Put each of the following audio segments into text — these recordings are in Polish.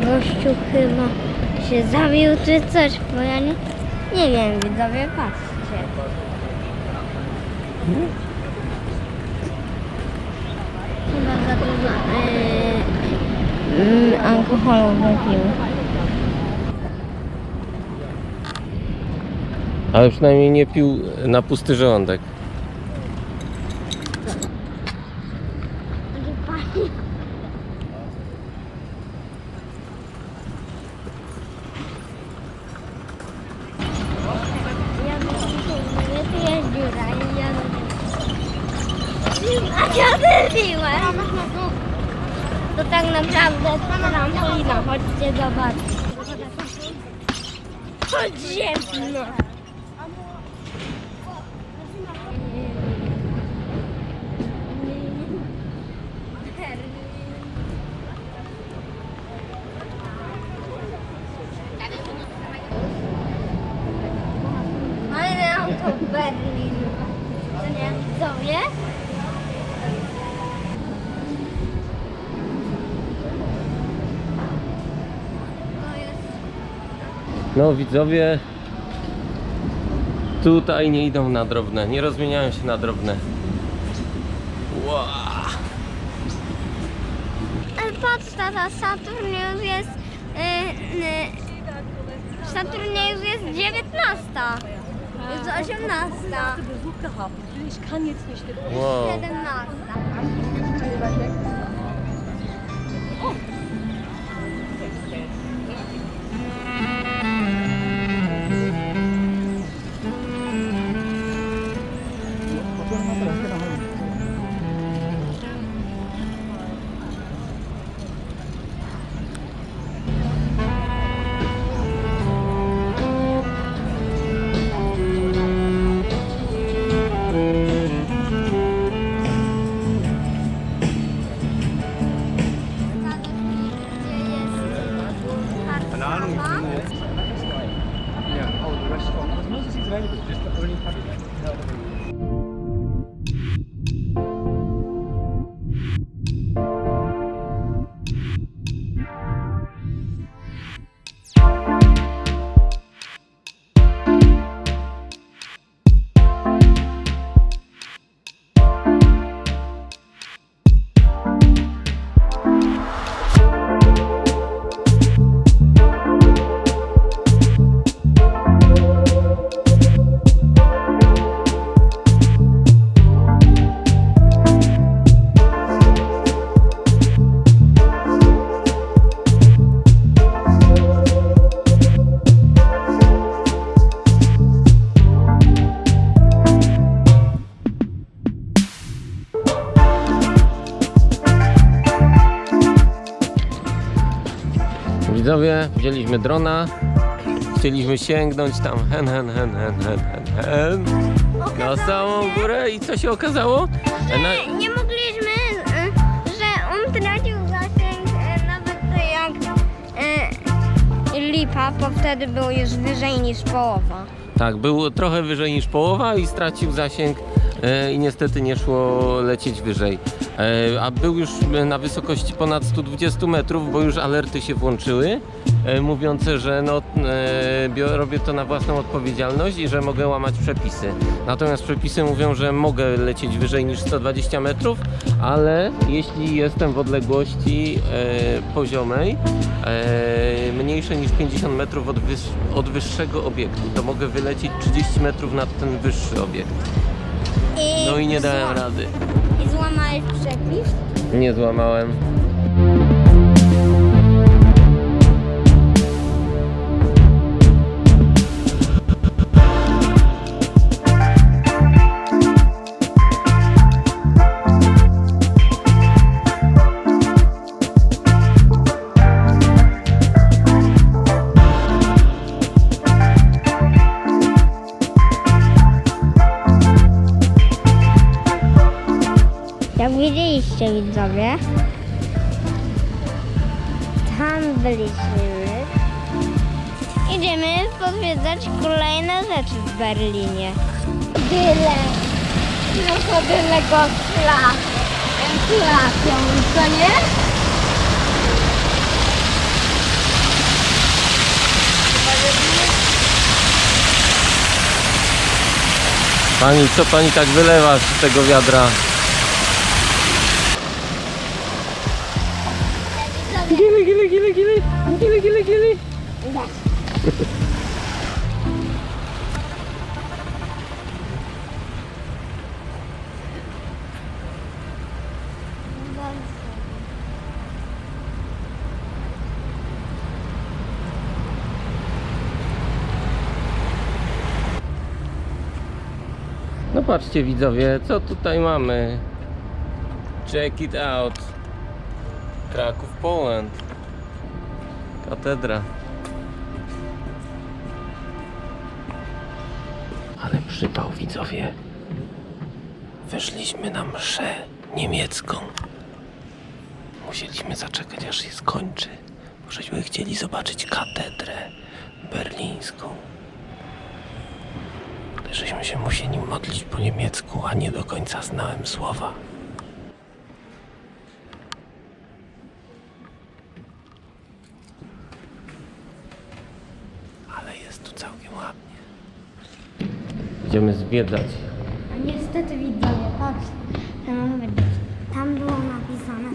gościu chyba się zabił czy coś, bo ja nie, nie wiem, widzowie, patrzcie. Chyba za dużo yy, yy, alkoholu wypił. Ale przynajmniej nie pił na pusty żołądek. Ja bym tu jest dziura i ja A ja wypiłem. To tak naprawdę trampolina, chodźcie zobaczyć. Podziemna. Ale auto Berlin. To nie widzowie? To jest... No widzowie tutaj nie idą na drobne, nie rozmieniają się na drobne. Wow. Patrz tata, Saturnius jest... Yy, yy, Saturnius jest 19. Jest 18. Besuch gehabt. Ich kann jetzt nicht. wow. 17. Widzowie, wzięliśmy drona. Chcieliśmy sięgnąć tam hen, hen, hen, hen, hen, hen, hen. Na samą górę i co się okazało? Na, Nie mogliśmy, y, że on tracił zasięg y, nawet jak y, lipa, bo wtedy był już wyżej niż połowa. Tak, był trochę wyżej niż połowa i stracił zasięg e, i niestety nie szło lecieć wyżej. E, a był już na wysokości ponad 120 metrów, bo już alerty się włączyły, e, mówiące, że no, e, robię to na własną odpowiedzialność i że mogę łamać przepisy. Natomiast przepisy mówią, że mogę lecieć wyżej niż 120 metrów, ale jeśli jestem w odległości e, poziomej, e, mniejszej niż 50 metrów od, od wyższego obiektu, to mogę wylecieć 30 metrów nad ten wyższy obiekt. I No i nie dałem zła- rady. I złamałeś przepis? Nie złamałem. widzowie. Tam byliśmy. Idziemy podwiedzać kolejne rzeczy w Berlinie. Byle. No Tylko byle go co nie? Pani, co pani tak wylewa z tego wiadra? Gili, gili, gili, gili, gili, gili. No patrzcie widzowie, co tutaj mamy. Check it out. Kraków, Poland. Katedra. Ale przypał widzowie. Weszliśmy na mszę niemiecką. Musieliśmy zaczekać aż się skończy. Bo żeśmy chcieli zobaczyć katedrę berlińską. Żeśmy się musieli modlić po niemiecku, a nie do końca znałem słowa. Ale jest tu całkiem ładnie. Idziemy zwiedzać. A niestety widzowie, patrz, to. Tam było napisane,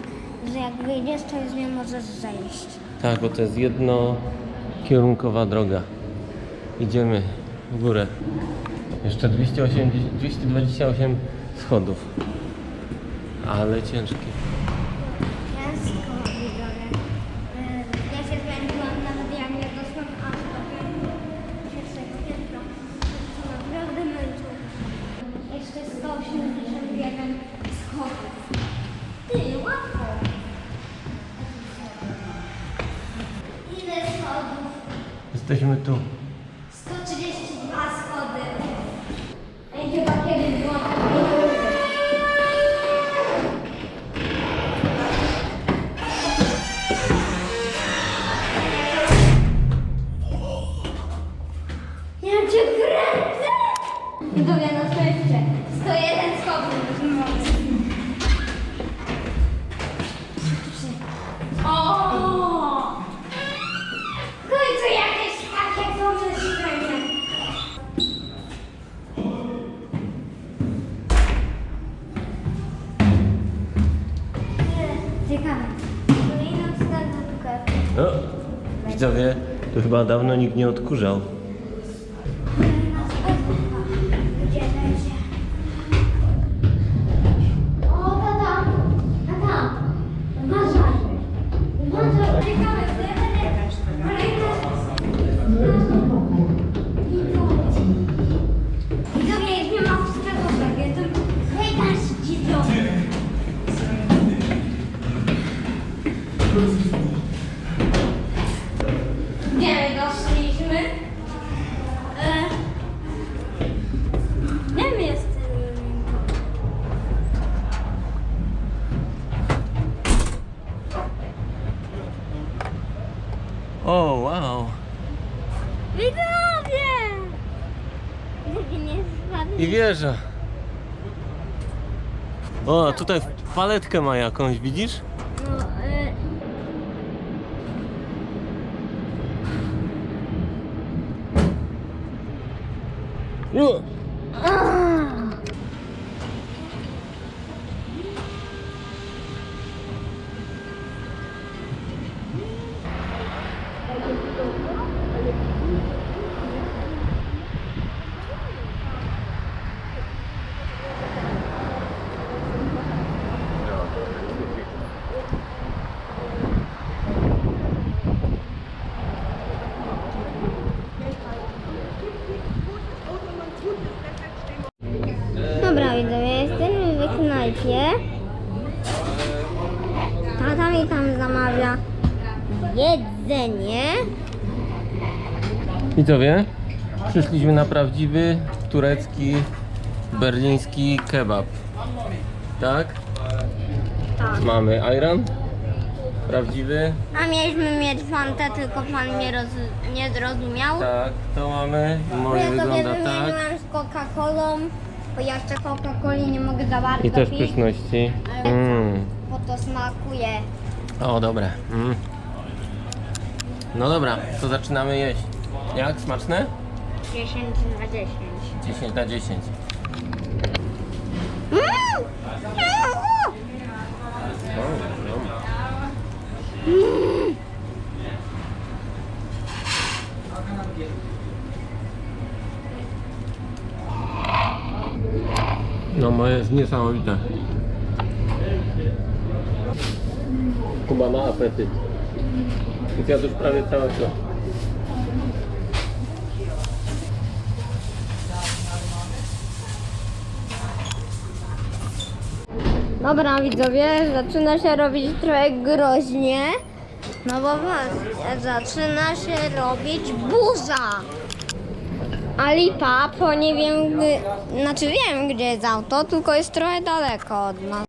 że jak wyjdziesz, to już nie możesz zejść. Tak, bo to jest jednokierunkowa droga. Idziemy w górę. Jeszcze 280, 228 schodów. Ale ciężkie. てしまうと widzowie, tu chyba dawno nikt nie odkurzał. Kolejna wskazówka. Widzowie! Nie. I wieża. O, tutaj paletkę ma jakąś, widzisz? No. No. Dobra widzowie, jesteśmy w knajpie. Tata mi tam zamawia jedzenie. Widzowie, przyszliśmy na prawdziwy turecki, berliński kebab. Tak? Tak. Mamy ayran, prawdziwy. A mieliśmy mieć fantę, tylko pan mnie roz... nie zrozumiał. Tak, to mamy. Moje ja sobie wygląda tak. wymieniłam z Coca-Colą, bo ja jeszcze Coca-Coli nie mogę za bardzo I też pić, pyszności. Mm. bo to smakuje. O, dobre. Mm. No dobra, to zaczynamy jeść. Jak? Smaczne? 10 na 10. 10 na 10. Mm! No moje jest niesamowite. Kuba ma apetyt. Zjadł już prawie całego. Dobra widzowie, zaczyna się robić trochę groźnie. No bo właśnie, zaczyna się robić burza. A lipa, bo nie wiem, gdy, znaczy wiem gdzie jest auto, tylko jest trochę daleko od nas.